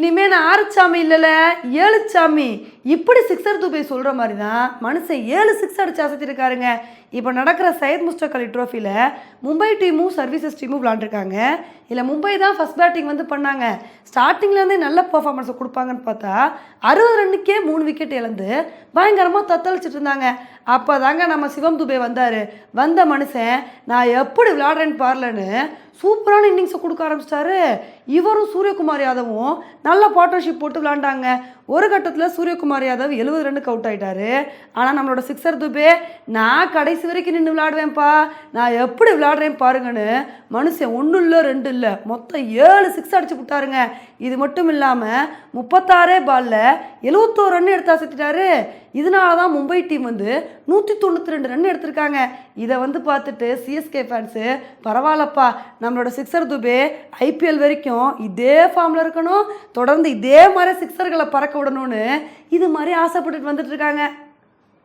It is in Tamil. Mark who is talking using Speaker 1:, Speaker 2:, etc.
Speaker 1: இனிமே நான் ஆறுச்சாமி இல்லைல்ல ஏழுச்சாமி. இப்படி சிக்ஸர் துபை சொல்கிற மாதிரி தான் மனுஷன் ஏழு சிக்ஸ் அடிச்சு அசத்திருக்காருங்க. இப்போ நடக்கிற சையத் முஸ்டக் அலி ட்ரோஃபியில் மும்பை டீமும் சர்வீசஸ் டீமும் விளாண்டுருக்காங்க இல்லை மும்பை தான் ஃபஸ்ட் பேட்டிங் வந்து பண்ணாங்க. ஸ்டார்டிங்லேருந்தே நல்ல பர்ஃபார்மன்ஸை கொடுப்பாங்கன்னு பார்த்தா அறுபது ரன்னுக்கே மூணு விக்கெட் இழந்து பயங்கரமாக தத்தளிச்சிட்டு இருந்தாங்க. அப்போ தாங்க நம்ம சிவம் துபே வந்தார். வந்த மனுஷன் நான் எப்படி விளாடுறேன்னு பாரலன்னு சூப்பரான இன்னிங்ஸை கொடுக்க ஆரம்பிச்சிட்டாரு. இவரும் சூரியகுமார் யாதவும் நல்ல பார்ட்னர்ஷிப் போட்டு விளாண்டாங்க ஒரு கட்டத்தில் சூரியகுமார் யாதவ் எழுபது ரன்னுக்கு அவுட் ஆயிட்டாரு. ஆனால் நம்மளோட சிக்ஸர் துபே நான் கடைசி வரைக்கும் நின்று விளாடுவேன்ப்பா நான் எப்படி விளாடுறேன் பாருங்கன்னு மனுஷன் ஒன்றும் இல்லை ரெண்டு இல்லை மொத்தம் ஏழு சிக்ஸ் அடிச்சு விட்டாருங்க இது மட்டும் இல்லாமல் முப்பத்தாறே பாலில் எழுவத்தோரு ரன் எடுத்து அசத்திட்டாரு இதனால தான் மும்பை டீம் வந்து நூற்றி தொண்ணூற்றி ரெண்டு ரன் எடுத்திருக்காங்க. இதை வந்து பார்த்துட்டு சிஎஸ்கே ஃபேன்ஸு பரவாயில்லப்பா நம்மளோட சிக்ஸர் துபே ஐபிஎல் வரைக்கும் இதே ஃபார்மில் இருக்கணும் தொடர்ந்து இதே மாதிரி சிக்ஸர்களை பறக்க விடணும்னு இது மாதிரி ஆசைப்பட்டுட்டு வந்துட்டு இருக்காங்க.